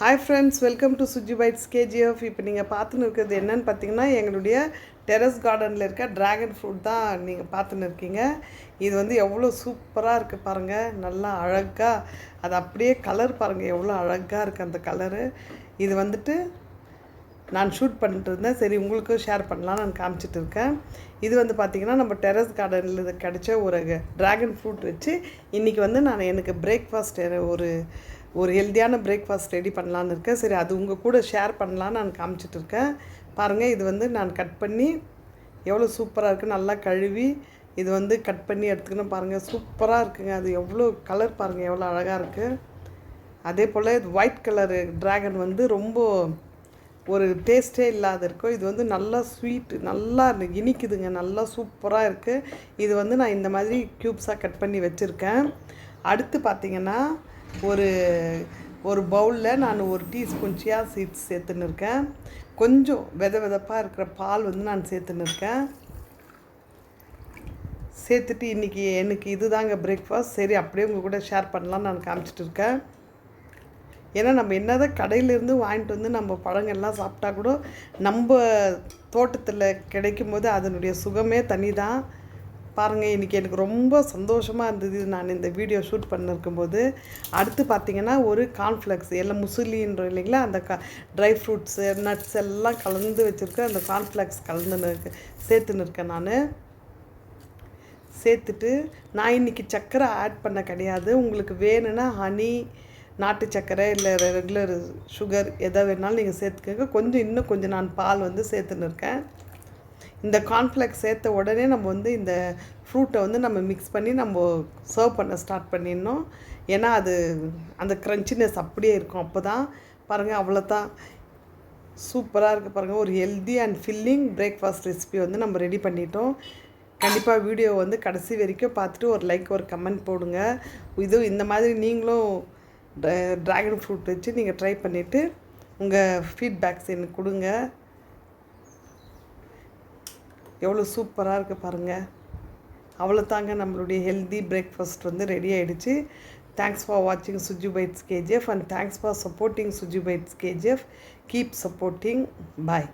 Hi friends welcome to Suji bites KGF இப்போ நீங்கள் பார்த்துன்னு இருக்கிறது என்னன்னு பார்த்தீங்கன்னா எங்களுடைய டெரஸ் கார்டனில் இருக்க ட்ராகன் ஃப்ரூட் தான் நீங்கள் பார்த்துன்னு இருக்கீங்க. இது வந்து எவ்வளோ சூப்பராக இருக்குது பாருங்கள் நல்லா அழகாக அது அப்படியே கலர் பாருங்கள் எவ்வளோ அழகாக இருக்குது அந்த கலரு இது வந்துட்டு நான் ஷூட் பண்ணிட்டு இருந்தேன். சரி உங்களுக்கும் ஷேர் பண்ணலாம் நான் காமிச்சிட்டு இருக்கேன். இது வந்து பார்த்திங்கன்னா நம்ம டெரஸ் கார்டனில் கிடைச்ச ஒரு ட்ராகன் ஃப்ரூட் வச்சு இன்றைக்கி வந்து நான் எனக்கு பிரேக்ஃபாஸ்ட் ஒரு ஒரு ஹெல்த்தியான பிரேக்ஃபாஸ்ட் ரெடி பண்ணலான்னு இருக்கேன். சரி அது உங்கள் கூட ஷேர் பண்ணலான்னு நான் காமிச்சிட்டு இருக்கேன். பாருங்கள் இது வந்து நான் கட் பண்ணி எவ்வளோ சூப்பராக இருக்குது நல்லா கழுவி இது வந்து கட் பண்ணி எடுத்துக்கணும் பாருங்கள் சூப்பராக இருக்குங்க. அது எவ்வளோ கலர் பாருங்கள் எவ்வளோ அழகாக இருக்குது அதே போல் இது ஒயிட் கலரு ட்ராகன் வந்து ரொம்ப ஒரு டேஸ்ட்டே இல்லாத இருக்கும். இது வந்து நல்லா ஸ்வீட்டு நல்லா இனிக்குதுங்க. நல்லா சூப்பராக இருக்குது இது வந்து நான் இந்த மாதிரி க்யூப்ஸாக கட் பண்ணி வச்சுருக்கேன். அடுத்து பார்த்திங்கன்னா ஒரு ஒரு பவுலில் நான் ஒரு டீஸ்பூன் சியா சீட்ஸ் சேர்த்துன்னு இருக்கேன் கொஞ்சம் வித விதப்பாக இருக்கிற பால் வந்து நான் சேர்த்துன்னு இருக்கேன் சேர்த்துட்டு இன்றைக்கி எனக்கு இது தாங்க பிரேக்ஃபாஸ்ட் சரி அப்படியே உங்கள் கூட ஷேர் பண்ணலான்னு நான் காமிச்சிட்டு இருக்கேன் ஏன்னா நம்ம என்னதான் கடையிலேருந்து வாங்கிட்டு வந்து நம்ம பழங்கள்லாம் சாப்பிட்டா கூட நம்ம தோட்டத்தில் கிடைக்கும் போது அதனுடைய சுகமே தனி தான் பாருங்கள் இன்றைக்கி எனக்கு ரொம்ப சந்தோஷமாக இருந்தது. நான் இந்த வீடியோ ஷூட் பண்ணிருக்கும்போது அடுத்து பார்த்திங்கன்னா ஒரு கார்ன்ஃப்ளெக்ஸ் எல்லாம் முசுலின்ற இல்லைங்களா அந்த க ட்ரை ஃப்ரூட்ஸு நட்ஸ் எல்லாம் கலந்து வச்சுருக்கேன் அந்த கார்ன்ஃப்ளெக்ஸ் கலந்துன்னு இருக்கு சேர்த்துன்னு இருக்கேன் நான். சேர்த்துட்டு நான் இன்றைக்கி சர்க்கரை ஆட் பண்ண கிடையாது. உங்களுக்கு வேணும்னா ஹனி நாட்டு சர்க்கரை இல்லை ரெகுலர் சுகர் எதை வேணாலும் நீங்கள் சேர்த்துக்கோங்க. கொஞ்சம் இன்னும் கொஞ்சம் நான் பால் வந்து சேர்த்துன்னு இருக்கேன் இந்த கார்ன்ஃப்ளெக்ஸ் சேர்த்த உடனே நம்ம வந்து இந்த ஃப்ரூட்டை வந்து நம்ம மிக்ஸ் பண்ணி நம்ம சர்வ் பண்ண ஸ்டார்ட் பண்ணிடணும். ஏன்னா அது அந்த க்ரன்ச்சினஸ் அப்படியே இருக்கும். அப்போ தான் பாருங்கள் அவ்வளோ தான் சூப்பராக இருக்குது பாருங்கள் ஒரு healthy and filling breakfast recipe வந்து நம்ம ரெடி பண்ணிட்டோம். கண்டிப்பாக வீடியோ வந்து கடைசி வரைக்கும் பார்த்துட்டு ஒரு லைக் ஒரு கமெண்ட் போடுங்க. இது இந்த மாதிரி நீங்களும் ட்ராகன் ஃப்ரூட் வச்சு நீங்கள் ட்ரை பண்ணிவிட்டு உங்கள் ஃபீட்பேக்ஸ் எனக்கு கொடுங்க. எவ்வளோ சூப்பராக இருக்குது பாருங்கள் அவ்வளோ தாங்க நம்மளுடைய ஹெல்தி பிரேக்ஃபாஸ்ட் வந்து ரெடி ஆகிடுச்சு தேங்க்ஸ் ஃபார் வாட்சிங் Suji bites KGF and thanks for supporting Suji bites KGF keep supporting bye